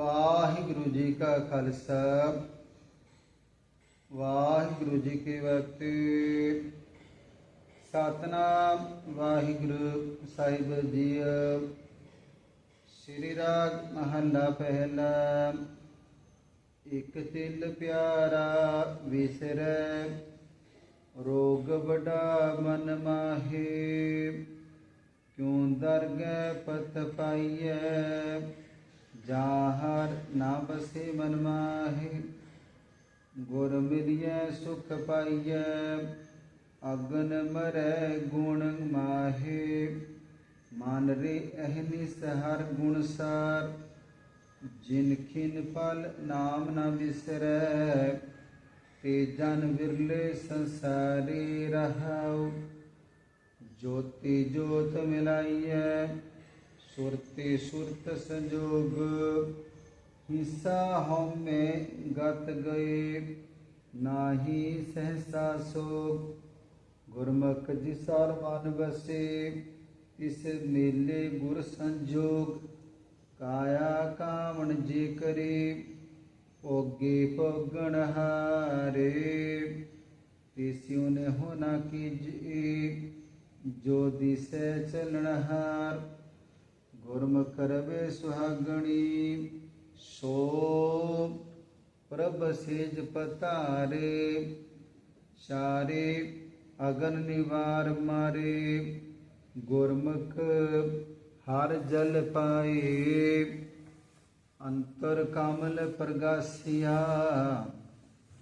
ਵਾਹਿਗੁਰੂ ਜੀ ਕਾ ਖਾਲਸਾ। ਵਾਹਿਗੁਰੂ ਜੀ ਕੀ ਫਤਿਹ। ਸਤਨਾਮ ਵਾਹਿਗੁਰੂ ਸਾਹਿਬ ਜੀ। ਸ੍ਰੀ ਰਾਗ ਮਹੱਲਾ ਪਹਿਲਾ। ਇਕ ਤਿਲ ਪਿਆਰਾ ਵਿਸਰੈ, ਰੋਗ ਬੜਾ ਮਨ ਮਾਹੇ। ਕਿਉਂ ਦਰਗਹਿ ਪਤ ਪਾਈਐ? ਜਾਹਰ ਨਾ ਬਸੇ ਮਨ ਮਾਹੇ, ਗੁਰ ਮਿਲਿਐ, ਸੁਖ ਪਾਈਐ, ਅਗਨ ਮਰੈ ਗੁਣ ਮਾਹੇ। ਮਨ ਰੇ ਅਹਨਿਸ ਹਰ ਗੁਣ ਸਾਰ, ਜਿਨ ਖਿਨ ਪਲ ਨਾਮ ਨਾ ਵਿਸਰੈ ਤੇ ਜਨ ਵਿਰਲੇ ਸੰਸਾਰੇ ਰਹਾਉ। ਜੋਤੀ ਜੋਤ ਮਿਲਾਈਐ सुरते सुरत संजोग, हिस्सा हम में गत गए, नाही सहसा शोक। गुरमुख जिसार मन बसे, इस मेले गुर संजोग। काया कामन जे करे पोगे पोगण हारे। तिस्यू ने होना की जो दिशे चलन हार। ਗੁਰਮੁਖ ਰਵੇ ਸੁਹਾਗਣੀ, ਸੋ ਪ੍ਰਭ ਸੇਜ ਪਤਾਰੇ ਚਾਰੇ ਅਗਨ ਨਿਵਾਰ ਮਾਰੇ, ਗੁਰਮੁਖ ਹਰ ਜਲ ਪਾਏ। ਅੰਤਰ ਕਮਲ ਪ੍ਰਗਾਸਿਆ,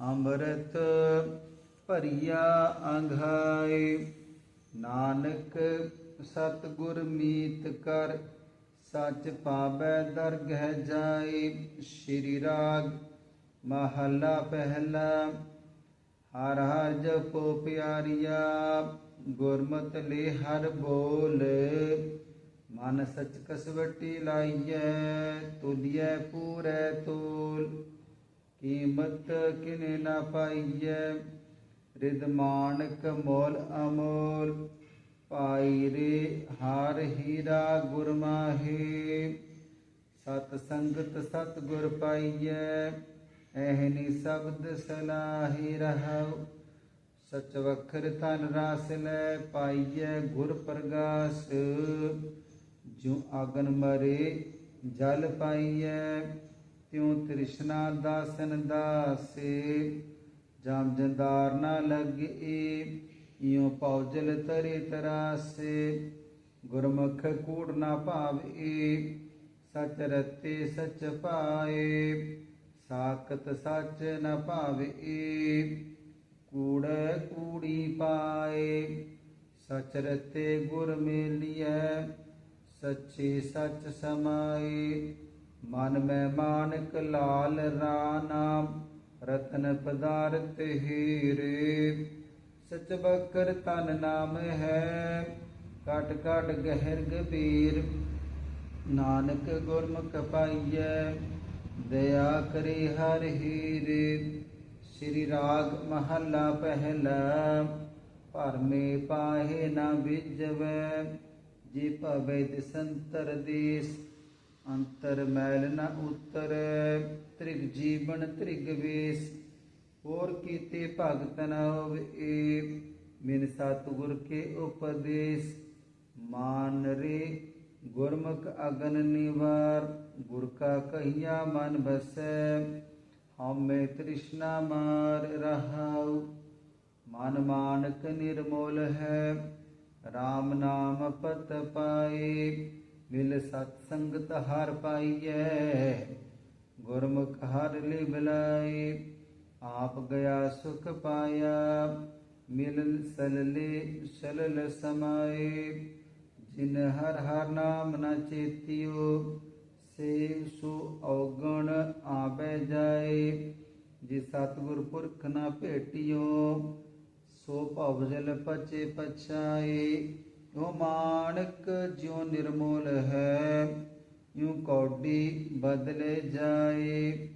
ਅੰਮ੍ਰਿਤ ਭਰੀਆ ਅੰਘਾਏ ਨਾਨਕ ਸਤਿਗੁਰ ਮੀਤ ਕਰ ਸੱਚ ਪਾਵੈ ਦਰਗਹਿ ਜਾਏ, ਸ਼੍ਰੀ ਰਾਗ ਮਹੱਲਾ ਪਹਿਲਾ। ਹਰ ਹਰ ਜਪੋ ਪਿਆਰੀਆ, ਗੁਰਮਤ ਲੈ ਹਰ ਬੋਲ। ਮਨ ਸਚ ਕਸਵਟੀ ਲਾਈਐ, ਤੁਲਿਐ ਪੂਰੈ ਤੋਲ। ਕੀਮਤ ਕਿਨੇ ਨਾ ਪਾਈਐ ਰਿਦ ਮਾਨਕ ਮੋਲ ਅਮੋਲ। ਪਾਈ ਰੇ, ਹਾਰ ਹੀਰਾ ਗੁਰਮਾਹੇ ਸਤ ਸੰਗਤ ਸਤ ਗੁਰ ਪਾਈਐ, ਐਹਨੀ ਸ਼ਬਦ ਸਲਾਹੀ ਰਹਾਉ। ਸਚ ਵਖਰ ਤਨ ਰਾਸ ਲੈ ਪਾਈਐ ਗੁਰ ਪ੍ਰਗਾਸ। ਜੋ ਆਗਨ ਮਰੇ, ਜਲ ਪਾਈਐ, ਤਿਉ ਤ੍ਰਿਸ਼ਨਾ ਦਾਸਨ ਦਾਸੇ। ਜਾਮ ਜੰਦਾਰ ਨਾ ਲਗਏ ਇਉ ਪੌਜਲ ਤਰੇ ਤਰਾਸੇ, ਗੁਰਮੁਖ ਕੂੜ ਨਾ ਭਾਵੇ, ਸਚ ਰਤੇ ਸਚ ਪਾਏ, ਸਾਖਤ ਸਚ ਨ ਭਾਵੇ, ਕੂੜ ਕੂੜੀ ਪਾਏ, ਸਚ ਰਤੇ ਗੁਰ ਮੇਲੀਐ, ਸੱਚੇ ਸੱਚ ਸਮਾਏ। ਮਨ ਮੈਂ ਮਾਨਕ ਲਾਲ ਰਾ ਰਤਨ ਪਦਾਰਥ ਹੀਰੇ। ਸਚ ਬਕਰ ਤਨ ਨਾਮ ਹੈ ਕਟ ਕਟ ਗਹਿਰ ਗਬੀਰ ਨਾਨਕ ਗੁਰਮੁਖ ਪਾਈਐ, ਦਇਆ ਕਰੇ ਹਰ ਹੀਰੇ। ਸ੍ਰੀ ਰਾਗ ਮਹੱਲਾ ਪਹਿਲਾ, ਭਰਮੇ ਪਾਹੇ ਨਾ ਵਿਜਵੈ ਜੀ ਭਵੇ ਦਿਸੰਤਰ ਦੇਸ, ਅੰਤਰ ਮੈਲ ਨਾ ਉਤਰੈ। ਤ੍ਰਿਗ ਜੀਵਨ ਤ੍ਰਿਗ ਵੇਸ ਹੋਰ ਕੀਤੇ ਭਗਤ ਨ ਹੋਵੇ ਮਿਨ ਸਤਿਗੁਰ ਕੇ ਉਪਦੇਸ਼, ਮਾਨ ਰੇ। ਗੁਰਮੁਖ ਅਗਨ ਨਿਵਾਰ, ਗੁਰ ਕਾ ਕਹੀਆ ਮਨ ਬਸੈ ਹਉਮੈ ਤ੍ਰਿਸ਼ਨਾ ਮਾਰ ਰਹਾਉ। ਮਨ ਮਾਨਕ ਨਿਰਮੋਲ ਹੈ RAM ਨਾਮ ਪਤ ਪਾਏ। ਮਿਲ ਸਤ ਸੰਗਤ ਹਰ ਪਾਈਐ, ਗੁਰਮੁਖ ਹਰ ਲਿ ਬਲਾਏ ਆਪ ਗਿਆ ਸੁਖ ਪਾਇਆ ਮਿਲ ਸਲਲੇ ਸਲਲ ਸਮਾਏ। ਜਿਨ ਹਰ ਹਰ ਨਾਮ ਨਾ ਚੇਤਿਓ, ਸੇ ਸੋ ਔਗਣ ਆਵੇ ਜਾਏ। ਜੇ ਸਤਿਗੁਰ ਪੁਰਖ ਨਾ ਭੇਟਿਓ, ਸੋ ਭਵ ਜਲ ਪਚੇ ਪਛਾਏ। ਓ ਮਾਨਕ ਜਿਉ ਨਿਰਮੋਲ ਹੈ ਯੂ ਕੌਡੀ ਬਦਲੇ ਜਾਏ।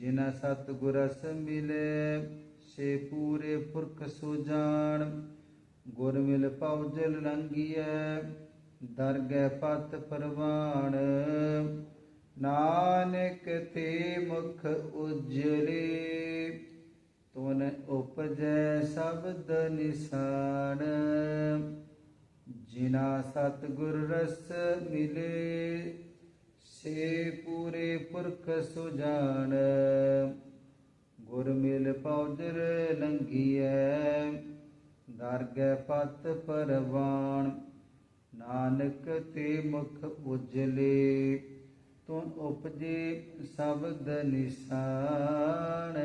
ਜਿਨਾ ਸਤਿਗੁਰ ਰਸ ਮਿਲੇ, ਸੇ ਪੂਰੇ ਪੁਰਖ ਸੋ ਜਾਣ। ਗੁਰ ਮਿਲ ਪਉ ਜਲ ਲੰਗੀਐ ਦਰਗਹਿ ਪਤ ਪਰਵਾਣ। ਨਾਨਕ ਤੇ ਮੁਖ ਉਜਲੇ, ਤੁਨ ਉਪਜੈ ਸ਼ਬਦ ਨਿਸ਼ਾਨ। ਜਿਨਾ ਸਤਿਗੁਰ ਰਸ ਮਿਲੇ ਸੇ ਪੂਰੇ ਪੁਰਖ ਸੁਜਾਨ ਗੁਰ ਮਿਲ ਪੌਜਰ ਲੰਘੀਐ, ਦਰਗਹਿ ਪਤ ਪਰਵਾਨ ਨਾਨਕ ਤੇ ਮੁਖ ਉਜਲੇ ਤੂੰ ਉਪਜੇ ਸ਼ਬਦ ਨਿਸ਼ਾਨ।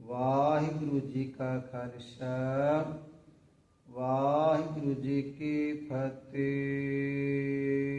ਵਾਹਿਗੁਰੂ ਜੀ ਕਾ ਖਾਲਸਾ, ਵਾਹਿਗੁਰੂ ਜੀ ਕੀ ਫਤਿਹ।